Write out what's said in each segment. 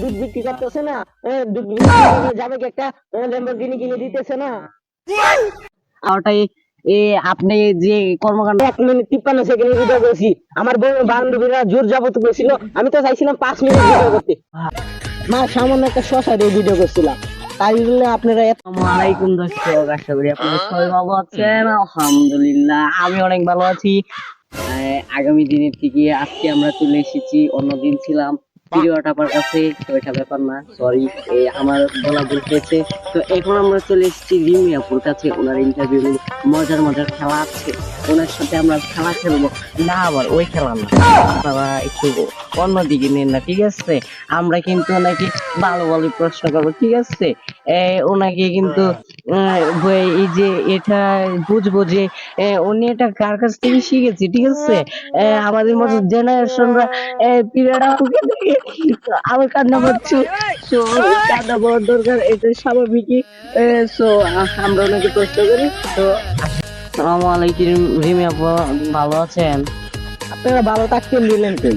দুধ বিক্রি করতেছে না। দুধ যাবে কি একটা ল্যাম্বরগিনি কিনে দিতেছে না। ওটাই এ আপনি যে কর্মকাণ্ড এক মিনিট তিপ্পান্ন সেকেন্ড ভিডিও করেছি। আমার বউ বান্ধবীরা জোর যাবত করেছিল। আমি তো চাইছিলাম পাঁচ মিনিট ভিডিও করতে। মা সামান্য একটা শশা দিয়ে ভিডিও করছিলাম। তাই জন্য আপনারা আসসালামাইকুম দর্শক আশা করি আপনারা সবাই ভালো আছেন। আলহামদুলিল্লাহ আমি অনেক ভালো আছি। আগামী দিনের থেকে আজকে আমরা চলে এসেছি অন্যদিন ছিলাম ভিডিওটা আমার কাছে ব্যাপার না সরি আমার বলা ভুল হয়েছে। তো এখন আমরা চলে এসেছি রিমি আপুর কাছে, ওনার ইন্টারভিউ মজার মজার খেলা আছে। ওনার সাথে আমরা খেলা খেলব। না, আবার ওই খেলা না। আপনারা একটু অন্যদিকে নেন না, ঠিক আছে? আমরা কিন্তু ওনাকে ভালো ভালো প্রশ্ন করব, ঠিক আছে? ওনাকে কিন্তু এই যে এটা বুঝব যে উনি এটা কার কাছ থেকে শিখেছে ঠিক আছে? আমাদের মতো জেনারেশনরা পিরিয়ড আপুকে দেখে আমার কান্না পাচ্ছে তো কান্না পাওয়ার দরকার এটা স্বাভাবিকই। সো আমরা ওনাকে প্রশ্ন করি তো আসসালামু আলাইকুম রিমি আপু ভালো আছেন? আপনারা ভালো থাকতেন দিলেন কই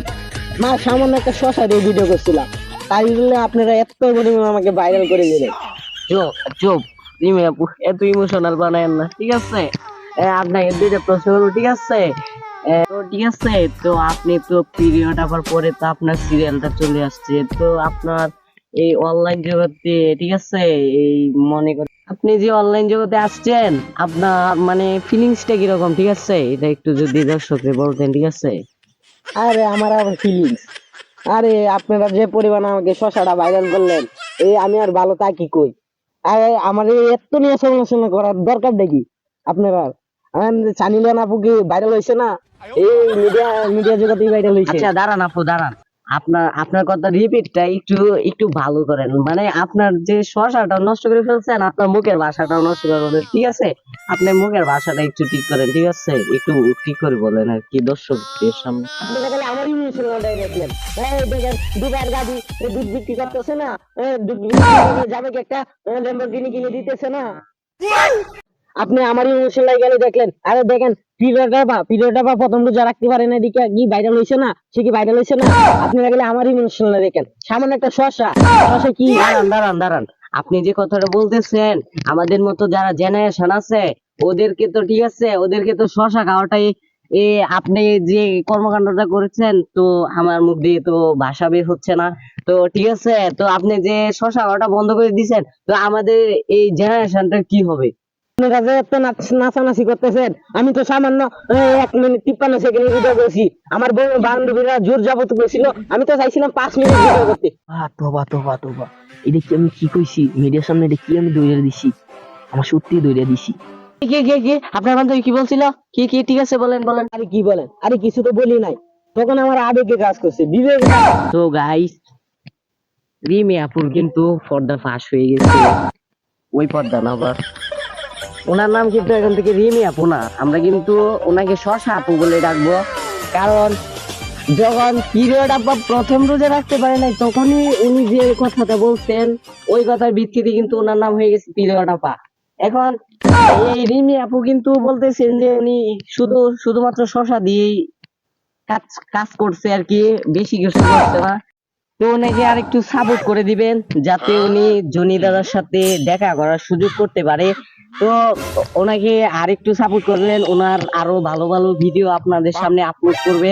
মা সামান্য একটা শশা দিয়ে ভিডিও করছিলাম। তাই জন্য আপনারা এত পরিমাণ আমাকে ভাইরাল করে দিলেন। চুপ চুপ। আপু এত ইমোশনাল না, ঠিক আছে? আপনাকে দুইটা প্রশ্ন করব, ঠিক আছে? তো ঠিক আছে, তো আপনি তো পিরিয়ড আবার পরে তো আপনার সিরিয়ালটা চলে আসছে, তো আপনার এই অনলাইন জগতে, ঠিক আছে? এই মনে করেন আপনি যে অনলাইন জগতে আসছেন, আপনার মানে ফিলিংসটা কীরকম, ঠিক আছে? এটা একটু যদি দর্শককে বলতেন, ঠিক আছে? আরে, আমার আবার ফিলিংস আরে, আপনারা যে পরিমাণ আমাকে শশাটা ভাইরাল করলেন এই আমি আর ভালো থাকি কই? আরে আমার এত নিয়ে সমালোচনা করার দরকার দেখি, আপনারা। চানি লিয়ান আপু কি ভাইরাল হয়েছে না? এই মিডিয়া মিডিয়া জগতেই ভাইরাল হয়েছে আচ্ছা দাঁড়ান আপু, দাঁড়ান। আপনার আপনার কথা রিপিটটা একটু একটু ভালো করেন। মানে আপনার যে শশাটা নষ্ট করে ফেলছেন, আপনার মুখের ভাষাটাও নষ্ট করে ফেলছেন, ঠিক আছে? আপনি মুখের ভাষাটা একটু ঠিক করেন, ঠিক আছে? একটু ঠিক করে বলেন আর কি দর্শকদের সামনে। আপনি দেখলে আমারই মুসলমানটাই দেখলেন এই দেখেন দুবার গাড়ি দুধ বিক্রি করতেছে না। যাবে কি একটা? ল্যাম্বরগিনি কিনে দিতেছে না। আপনি আমারই মুসল্লাই গেলে দেখলেন, আরে দেখেন পিরিয়ডটা বা পিরিয়ডটা বা প্রথম রোজা রাখতে পারে না এদিকে কি ভাইরাল হয়েছে না? সে কি ভাইরাল হয়েছে না? আপনি দেখলে আমারই মুসল্লাই দেখেন। সামান্য একটা শশা। শশা কি? দাঁড়ান দাঁড়ান দাঁড়ান। আপনি যে কথাটা বলতেছেন, আমাদের মতো যারা জেনারেশন আছে, ওদেরকে তো ঠিক আছে, ওদেরকে তো শশা খাওয়াটাই এ, আপনি যে কর্মকাণ্ডটা করেছেন, তো আমার মুখ দিয়ে তো ভাষা বের হচ্ছে না। তো ঠিক আছে, তো আপনি যে শশা খাওয়াটা বন্ধ করে দিয়েছেন তো আমাদের এই জেনারেশনটা কি হবে? আপনারা যে এত নাচানাচি করতেছেন আমি তো সামান্য এক মিনিট তিপ্পান্ন সেকেন্ড ভিডিও করেছি। আমার বউ বান্ধবীরা জোর যাবত করেছিল আমি তো চাইছিলাম পাঁচ মিনিট ভিডিও করতে। তোবা তোবা তোবা এটা কি আমি কি কইছি? মিডিয়ার সামনে এটা কি আমি দৌড়ে দিছি? আমার সত্যি দৌড়ে দিছি। কি কি কি আপনার বান্ধবী কি বলছিল? কি কি ঠিক আছে বলেন বলেন। আরে কি বলেন? আরে কিছু তো বলি নাই। তখন আমার আবেগে কাজ করছে বিবেক। তো গাইস রিমি আপুর কিন্তু পর্দা ফাঁস হয়ে গেছে। ওই পর্দা না আবার ওনার নাম কিন্তু এখন থেকে রিমি আপু না। আমরা কিন্তু ওনাকে শশা আপু বলে ডাকবো। কারণ যখন পিরিয়ড আপা প্রথম রোজা রাখতে পারে নাই, তখনই উনি যে কথাটা বলছেন, ওই কথার ভিত্তিতে কিন্তু ওনার নাম হয়ে গেছে পিরিয়ড আপা এখন এই রিমি আপু কিন্তু বলতেছেন যে উনি শুধু, শুধুমাত্র শশা দিয়েই কাজ কাজ করছে আর কি, বেশি কিছু করছে না। তো ওনাকে আর একটু সাপোর্ট করে দিবেন যাতে উনি জনি দাদার সাথে দেখা করার সুযোগ করতে পারে। তো ওনাকে আর একটু সাপোর্ট ওনার আরও ভালো ভালো ভিডিও আপনাদের সামনে আপলোড করবে।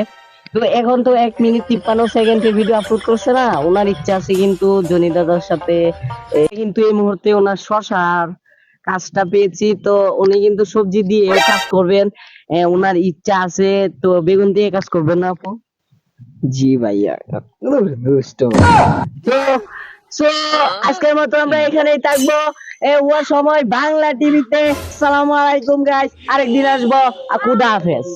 তো এখন তো এক মিনিট তিপ্পান্ন সেকেন্ডের ভিডিও আপলোড করছে না, ওনার ইচ্ছা আছে কিন্তু জনি দাদার সাথে কিন্তু এই মুহূর্তে ওনার শশার কাজটা পেয়েছি, তো উনি কিন্তু সবজি দিয়ে কাজ করবেন। ওনার ইচ্ছা আছে, তো বেগুন দিয়ে কাজ করবেন না আপু? জি ভাইয়া। দুষ্ট তো আজকের মতো আমরা এখানেই থাকব। এ ও সময় বাংলা টিভিতে সালাম আলাইকুম গাইস আরেকদিন আসব। খুদা হাফেজ।